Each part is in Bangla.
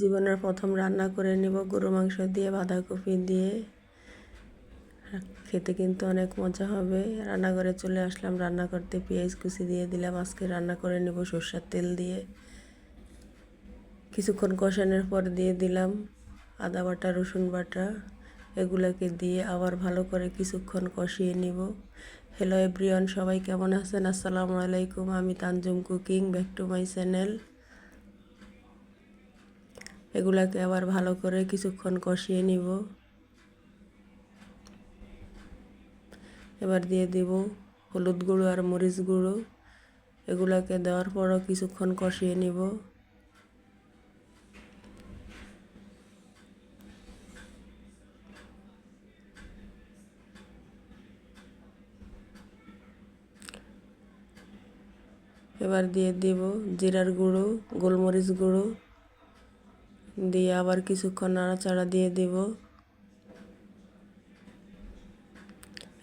জীবনের প্রথম রান্না করে নিব। গরু মাংস দিয়ে, বাঁধাকপি দিয়ে। খেতে কিন্তু অনেক মজা হবে। রান্নাঘরে চলে আসলাম, রান্না করতে পেঁয়াজ কুচি দিয়ে দিলাম। আজকে রান্না করে নেব সর্ষার তেল দিয়ে। কিছুক্ষণ কষানোর পর দিয়ে দিলাম আদা বাটা, রসুন বাটা। এগুলোকে দিয়ে আবার ভালো করে কিছুক্ষণ কষিয়ে নিব। হ্যালো এভরিওয়ান সবাই কেমন আছেন? আসসালামু আলাইকুম। আমি Tanjum cooking, back to my channel. এগুলাকে আবার ভালো করে কিছুক্ষণ কষিয়ে নিব। এবার দিয়ে দিব হলুদ গুঁড়ো আর মরিচ গুঁড়ো। এগুলাকে দেওয়ার পরও কিছুক্ষণ কষিয়ে নিব। এবার দিয়ে দিব জিরার গুঁড়ো, গোলমরিচ গুঁড়ো। দিয়ে আবার কিছুক্ষণ নাড়াচাড়া দিয়ে দিব।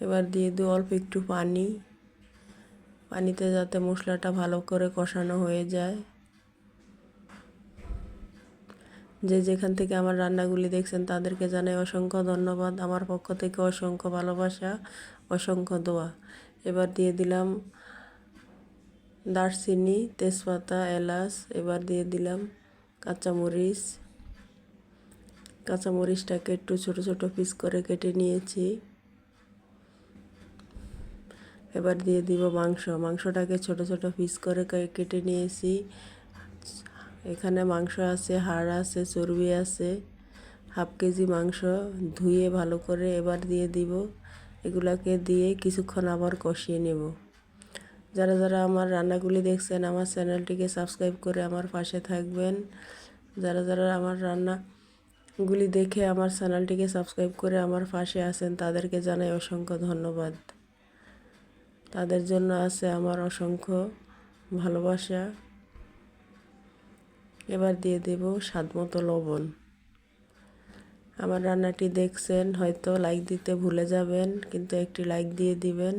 এবার দিয়ে দিই অল্প একটু পানি। পানিতে যাতে মশলাটা ভালো করে কষানো হয়ে যায়। যে যেখান থেকে আমার রান্নাগুলি দেখছেন তাদেরকে জানাই অসংখ্য ধন্যবাদ। আমার পক্ষ থেকে অসংখ্য ভালোবাসা, অসংখ্য দোয়া। এবার দিয়ে দিলাম দারচিনি, তেজপাতা, এলাচ। এবার দিয়ে দিলাম কাঁচামরিচ। কাঁচামরিচটাকে একটু ছোট ছোট পিস করে কেটে নিয়েছি। এবার দিয়ে দিব মাংস। মাংসটাকে ছোট ছোট পিস করে কেটে নিয়েছি। এখানে মাংস আছে, হাড় আছে, চর্বি আছে, হাফ কেজি মাংস ধুয়ে ভালো করে এবার দিয়ে দিব। এগুলাকে দিয়ে কিছুক্ষণ আবার কষিয়ে নেব। যারা যারা আমার রান্নাগুলি দেখছেন, আমার চ্যানেলটিকে সাবস্ক্রাইব করে আমার পাশে থাকবেন। যারা যারা আমার রান্নাগুলি দেখে আমার চ্যানেলটিকে সাবস্ক্রাইব করে আমার পাশে আছেন, তাদেরকে জানাই অসংখ্য ধন্যবাদ। তাদের জন্য আছে আমার অসংখ্য ভালোবাসা। এবার দিয়ে দেব স্বাদ মতো লবণ। আমার রান্নাটি দেখছেন, হয়তো লাইক দিতে ভুলে যাবেন, কিন্তু একটি লাইক দিয়ে দিবেন।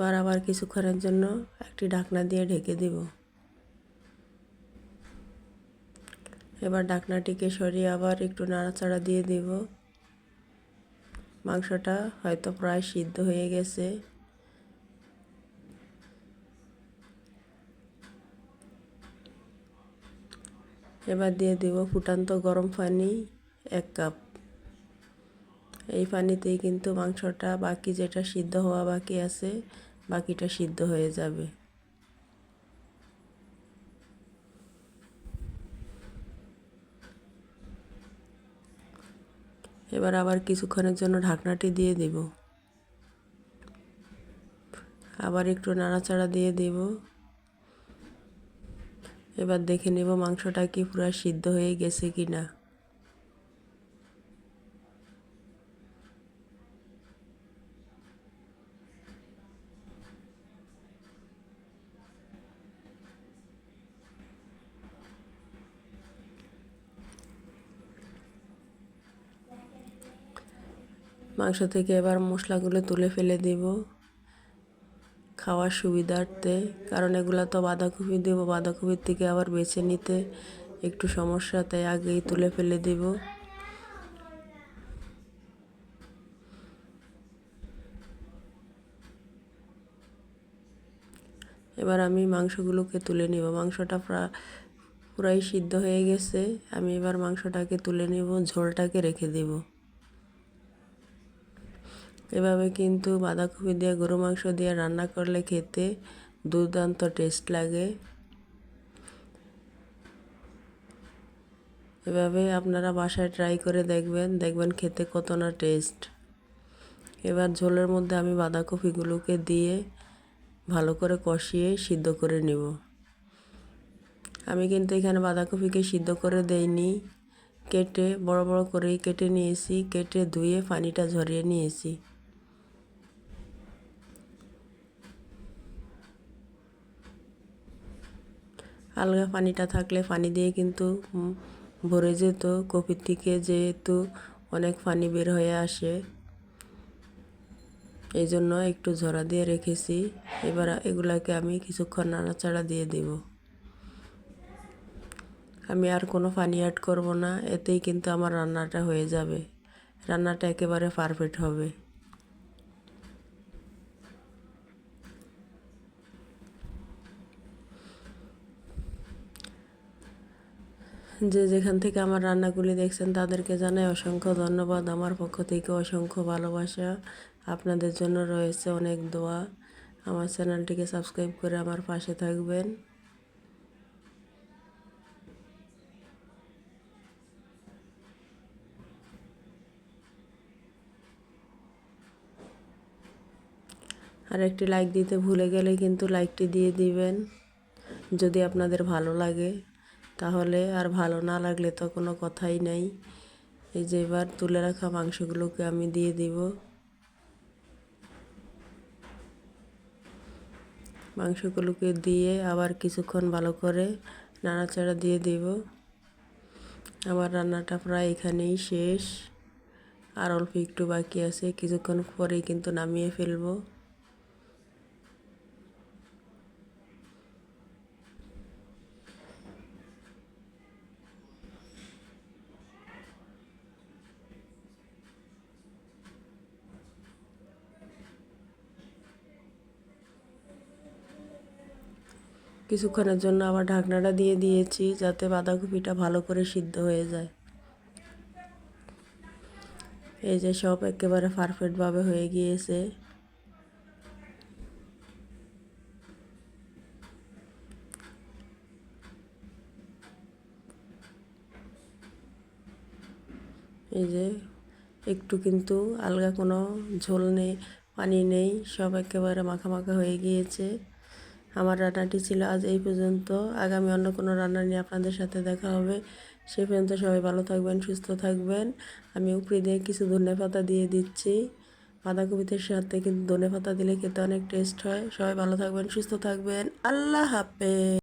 এবার আবার কিছুক্ষণের জন্য একটি ঢাকনা দিয়ে ঢেকে দিব। এবার ঢাকনাটিকে সরিয়ে আবার একটু নাড়াচাড়া দিয়ে দিব। মাংসটা হয়তো প্রায় সিদ্ধ হয়ে গেছে। এবার দিয়ে দিব ফুটান্ত গরম পানি এক কাপ। এই পানিতেই কিন্তু মাংসটা বাকি যেটা সিদ্ধ হওয়া বাকি আছে বাকিটা সিদ্ধ হয়ে যাবে। এবার আবার কিছুক্ষণের জন্য ঢাকনাটি দিয়ে দিব। আবার একটু নাড়াচাড়া দিয়ে দিব। এবার দেখে নেব মাংসটা কি পুরো সিদ্ধ হয়ে গেছে কি না মাংস থেকে এবার মশলাগুলো তুলে ফেলে দিব খাওয়ার সুবিধার্থে। কারণ এগুলো তো বাঁধাকপি দেবো, বাঁধাকপির থেকে আবার বেছে নিতে একটু সমস্যা, তাই আগেই তুলে ফেলে দিব। এবার আমি মাংসগুলোকে তুলে নিব। মাংসটা পুরাই সিদ্ধ হয়ে গেছে। আমি এবার মাংসটাকে তুলে নিব, ঝোলটাকে রেখে দেবো। এভাবে কিন্তু বাঁধাকপি দিয়ে, গরু মাংস দিয়ে রান্না করলে খেতে দুর্দান্ত টেস্ট লাগে। এভাবে আপনারা বাসায় ট্রাই করে দেখবেন দেখবেন খেতে কত না টেস্ট এবার ঝোলের মধ্যে আমি বাঁধাকপিগুলোকে দিয়ে ভালো করে কষিয়ে সিদ্ধ করে নেব। আমি কিন্তু এখানে বাঁধাকপিকে সিদ্ধ করে দেইনি। কেটে, বড় বড় করেই কেটে নিয়েছি, কেটে ধুয়ে পানিটা ঝরিয়ে নিয়েছি। আলগা পানিটা থাকলে পানি দিয়ে কিন্তু ভরে যেত। কপির থেকে যেহেতু অনেক পানি বের হয়ে আসে এই জন্য একটু ঝরা দিয়ে রেখেছি। এবার এগুলাকে আমি কিছুক্ষণ নাড়াচাড়া দিয়ে দিব। আমি আর কোনো পানি অ্যাড করব না, এতেই কিন্তু আমার রান্নাটা হয়ে যাবে। রান্নাটা একেবারে পারফেক্ট হবে। যে যেখান থেকে আমার রান্নাগুলি দেখছেন, তাদেরকে জানাই অসংখ্য ধন্যবাদ। আমার পক্ষ থেকে অসংখ্য ভালোবাসা। আপনাদের জন্য রয়েছে অনেক দোয়া। আমার চ্যানেলটিকে সাবস্ক্রাইব করে আমার পাশে থাকবেন। আর একটি লাইক দিতে ভুলে গেলে কিন্তু লাইকটি দিয়ে দিবেন, যদি আপনাদের ভালো লাগে। তাহলে আর ভালো না লাগলে তো কোনো কথাই নাই। এই যে এবার তুলে রাখা মাংসগুলোকে আমি দিয়ে দিব। মাংসগুলোকে দিয়ে আবার কিছুক্ষণ ভালো করে নাড়াচাড়া দিয়ে দিব। আমার রান্নাটা প্রায় এখানেই শেষ। আর অল্প একটু বাকি আছে, কিছুক্ষণ পরেই কিন্তু নামিয়ে ফেলব। কিছুক্ষণের জন্য আবার ঢাকনাটা দিয়ে দিয়েছি যাতে বাঁধাকপিটা ভালো করে সিদ্ধ হয়ে যায়। এই যে সব একেবারে পারফেক্টভাবে হয়ে গিয়েছে। এই যে একটু কিন্তু আলগা কোনো ঝোল নেই, পানি নেই, সব একেবারে মাখা মাখা হয়ে গিয়েছে। আমার রান্নাটি ছিল আজ এই পর্যন্ত। আগামী অন্য কোনো রান্না নিয়ে আপনাদের সাথে দেখা হবে। সে পর্যন্ত সবাই ভালো থাকবেন, সুস্থ থাকবেন। আমি উপরে দিয়ে কিছু ধনে পাতা দিয়ে দিচ্ছি। বাঁধাকপিতে সাথে কিন্তু ধনে পাতা দিলে খেতে অনেক টেস্ট হয়। সবাই ভালো থাকবেন, সুস্থ থাকবেন। আল্লাহ হাফেজ।